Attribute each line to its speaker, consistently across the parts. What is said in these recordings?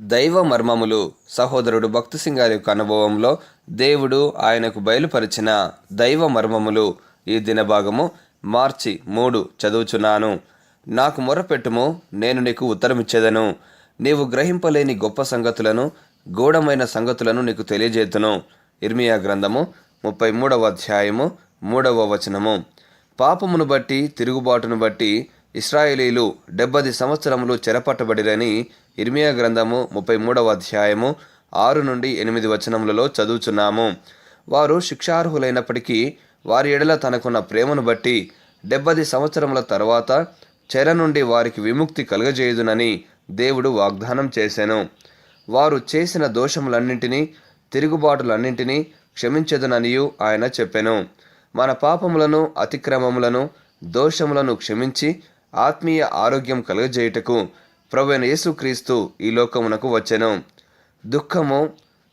Speaker 1: దైవ మర్మములు సహోదరుడు భక్తి సింగారి యొక్క అనుభవంలో దేవుడు ఆయనకు బయలుపరిచిన దైవ మర్మములు ఈ దినభాగము మార్చి మూడు చదువుచున్నాను. నాకు మొరపెట్టుము నేను నీకు ఉత్తరమిచ్చేదను. నీవు గ్రహింపలేని గొప్ప సంగతులను గూఢమైన సంగతులను నీకు తెలియజేతును. ఇర్మియా గ్రంథము ముప్పై మూడవ అధ్యాయము మూడవ వచనము. పాపమును బట్టి తిరుగుబాటును బట్టి ఇస్రాయేలీలు డెబ్బది సంవత్సరములు చెరపట్టబడిరని ఇర్మియా గ్రంథము ముప్పై మూడవ అధ్యాయము ఆరు నుండి ఎనిమిది వచనములలో చదువుచున్నాము. వారు శిక్షార్హులైనప్పటికీ వారి ఎడల తనకున్న ప్రేమను బట్టి డెబ్బది సంవత్సరముల తర్వాత చెర నుండి వారికి విముక్తి కలుగజేయుదునని దేవుడు వాగ్దానం చేశాను వారు చేసిన దోషములన్నింటినీ తిరుగుబాటులన్నింటినీ క్షమించదుననియు ఆయన చెప్పెను. మన పాపములను అతిక్రమములను దోషములను క్షమించి ఆత్మీయ ఆరోగ్యం కలుగజేయుటకు ప్రవైన యేసుక్రీస్తు ఈ లోకమునకు వచ్చెను. దుఃఖము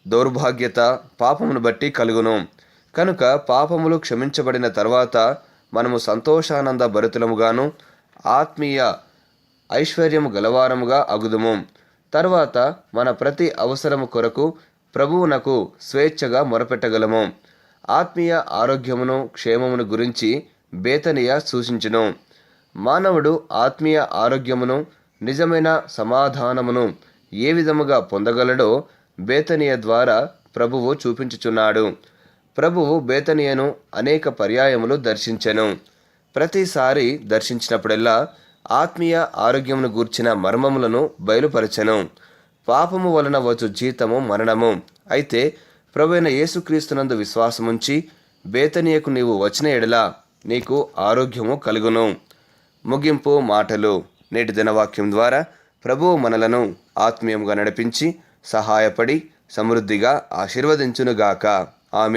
Speaker 1: దౌర్భాగ్యత పాపమును బట్టి కలుగును. కనుక పాపములు క్షమించబడిన తర్వాత మనము సంతోషానంద భరితులముగాను ఆత్మీయ ఐశ్వర్యము గలవారముగా అగుదుము. తర్వాత మన ప్రతి అవసరము కొరకు ప్రభువునకు స్వేచ్ఛగా మొరపెట్టగలము. ఆత్మీయ ఆరోగ్యమును క్షేమమును గురించి బేతనియ సూచించును. మానవుడు ఆత్మీయ ఆరోగ్యమును నిజమైన సమాధానమును ఏ విధముగా పొందగలడో బేతనియ ద్వారా ప్రభువు చూపించుచున్నాడు. ప్రభువు బేతనియను అనేక పర్యాయములు దర్శించెను. ప్రతిసారి దర్శించినప్పుడెల్లా ఆత్మీయ ఆరోగ్యమును గూర్చిన మర్మములను బయలుపరచెను. పాపము వలన వచ్చు జీతము మరణము. అయితే ప్రభువైన యేసుక్రీస్తునందు విశ్వాసముంచి బేతనియకు నీవు వచ్చిన ఎడల నీకు ఆరోగ్యము కలుగును. ముగింపు మాటలు నేటి దినవాక్యం ద్వారా ప్రభువు మనలను ఆత్మీయంగా నడిపించి సహాయపడి సమృద్ధిగా ఆశీర్వదించునుగాక. ఆమె